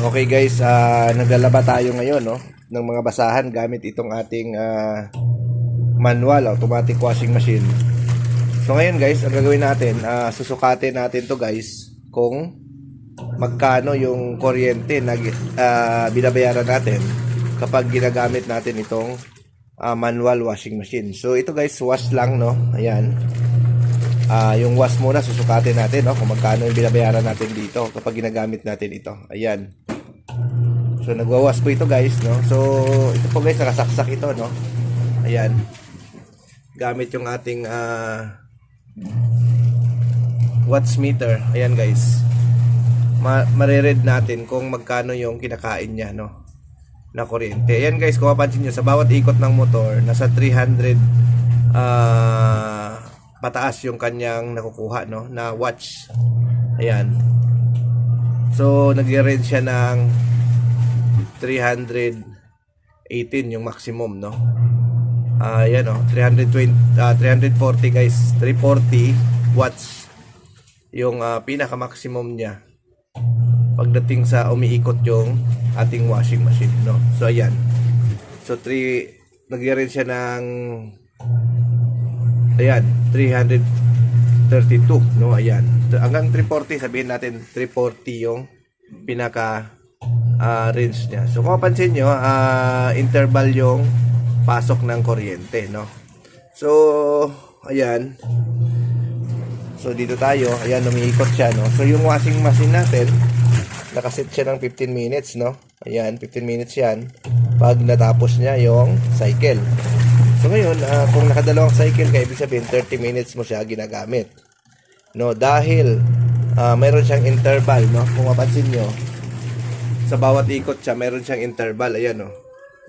Okay guys, ah naglalaba tayo ngayon no ng mga basahan gamit itong ating ah, manual automatic washing machine. So ngayon guys, ang gagawin natin, ah, susukatin natin to guys kung magkano yung kuryente na ah, binabayaran natin kapag ginagamit natin itong ah, manual washing machine. So ito guys, wash lang no. Ayan. Ah, yung wash muna susukatin natin no kung magkano yung binabayaran natin dito kapag ginagamit natin ito. Ayan. So nagwawas po ito guys no. So ito po guys nakasaksak ito no. Ayan. Gamit yung ating ah watts meter. Ayan guys. Ma mariread natin kung magkano yung kinakain niya no na kuryente. Ayan guys, kung mapansin nyo, sa bawat ikot ng motor, nasa 300 ah pataas yung kanyang nakukuha no na watch. Ayan. So nag-range siya ng 318 yung maximum no. Ah, yan oh, 320 ah, 340 guys, 340 watts yung ah, pinaka maximum niya pagdating sa umiikot yung ating washing machine no. So ayan. So 3 nag-range siya ng ayan, 332 no, ayan. Hanggang 340 sabihin natin 340 yung pinaka ah, range niya. So kung mapansin nyo, ah, interval yung pasok ng kuryente, no? So, ayan. So, dito tayo. Ayan, umiikot siya, no? So, yung washing machine natin, nakaset siya ng 15 minutes, no? Ayan, 15 minutes yan. Pag natapos niya yung cycle. So, ngayon, ah, kung nakadalawang cycle ka, ibig sabihin, 30 minutes mo siya ginagamit. No? Dahil, ah, mayroon siyang interval, no? Kung mapansin nyo, sa bawat ikot siya, mayroon siyang interval. Ayan, no?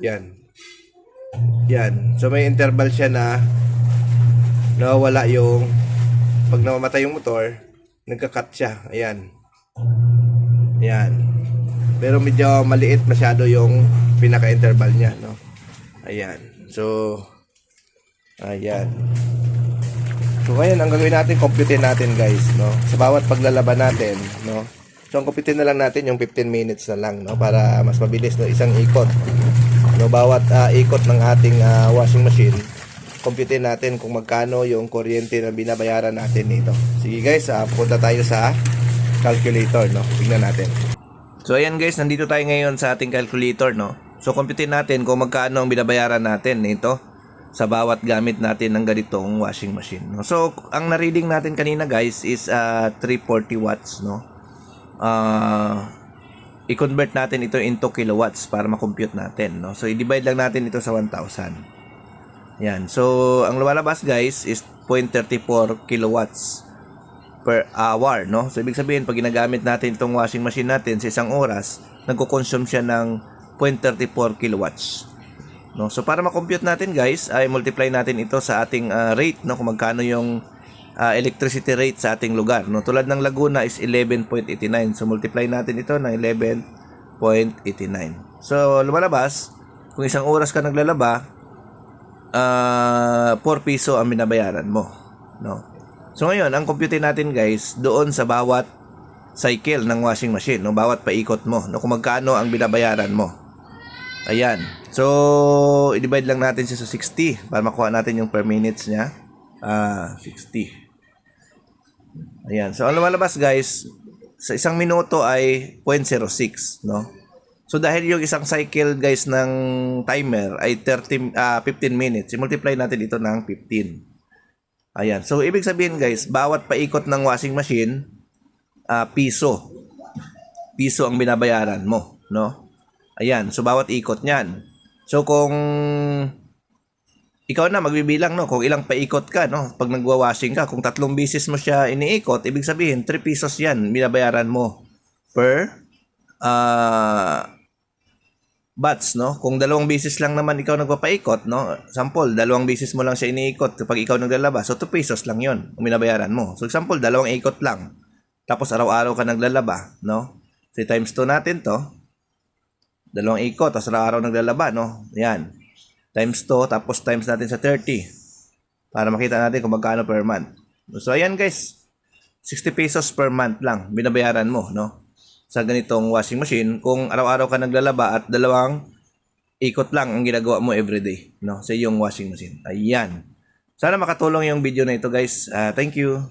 Yan. Yan. So may interval siya na nawawala yung pag namamatay yung motor, nagka-cut siya. Ayan. Ayan. Pero medyo maliit masyado yung pinaka-interval niya, no? Ayan. So, ayan. So, ngayon, ang gagawin natin, compute natin, guys, no? Sa bawat paglalaban natin, no? So, ang compute na lang natin yung 15 minutes na lang, no? Para mas mabilis, no? Isang ikot. No, bawat ah, ikot ng ating ah, washing machine, compute natin kung magkano yung kuryente na binabayaran natin nito. Sige guys, ah, punta tayo sa calculator, no? Tingnan natin. So ayan guys, nandito tayo ngayon sa ating calculator, no? So compute natin kung magkano ang binabayaran natin nito sa bawat gamit natin ng ganitong washing machine. No? So ang na-reading natin kanina guys is ah, 340 watts, no? Ah i-convert natin ito into kilowatts para ma-compute natin, no? So i-divide lang natin ito sa 1,000. Yan. So ang lumalabas guys is 0.34 kilowatts per hour, no? So ibig sabihin pag ginagamit natin itong washing machine natin sa isang oras, nagko-consume siya ng 0.34 kilowatts. No? So para ma-compute natin guys, ay multiply natin ito sa ating ah, rate, no? Kung magkano yung ah, electricity rate sa ating lugar, no? Tulad ng Laguna is 11.89. So multiply natin ito ng 11.89. So lumalabas, kung isang oras ka naglalaba, ah 4 piso ang binabayaran mo, no? So ngayon, ang compute natin guys, doon sa bawat cycle ng washing machine, no, bawat paikot mo, no, kung magkano ang binabayaran mo. Ayan. So, i-divide lang natin siya sa 60 para makuha natin yung per minutes niya. Ah, 60. Ayan. So, ang lumalabas guys, sa isang minuto ay 0.06, no? So, dahil yung isang cycle guys ng timer ay 30, ah 15 minutes, i-multiply natin ito ng 15. Ayan. So, ibig sabihin guys, bawat paikot ng washing machine, ah piso. Piso ang binabayaran mo, no? Ayan. So, bawat ikot niyan. So, kung ikaw na magbibilang, no? Kung ilang paikot ka, no? Pag nagwa-washing ka, kung tatlong bisis mo siya iniikot, ibig sabihin, 3 pesos yan binabayaran mo per ah bats, no? Kung dalawang bisis lang naman ikaw nagpapaikot, no? Sample, dalawang bisis mo lang siya iniikot kapag ikaw naglalaba. So, 2 pesos lang yon ang binabayaran mo. So, example, dalawang ikot lang. Tapos, araw-araw ka naglalaba, no? So, times 2 natin to. Dalawang ikot, tapos araw-araw naglalaba, no? Yan. Times 2, tapos times natin sa 30. Para makita natin kung magkano per month. So, ayan guys. 60 pesos per month lang binabayaran mo, no? sa ganitong washing machine kung araw-araw ka naglalaba at dalawang ikot lang ang ginagawa mo everyday no sa iyong washing machine. Ayan. Sana makatulong yung video na ito guys. Ah, thank you.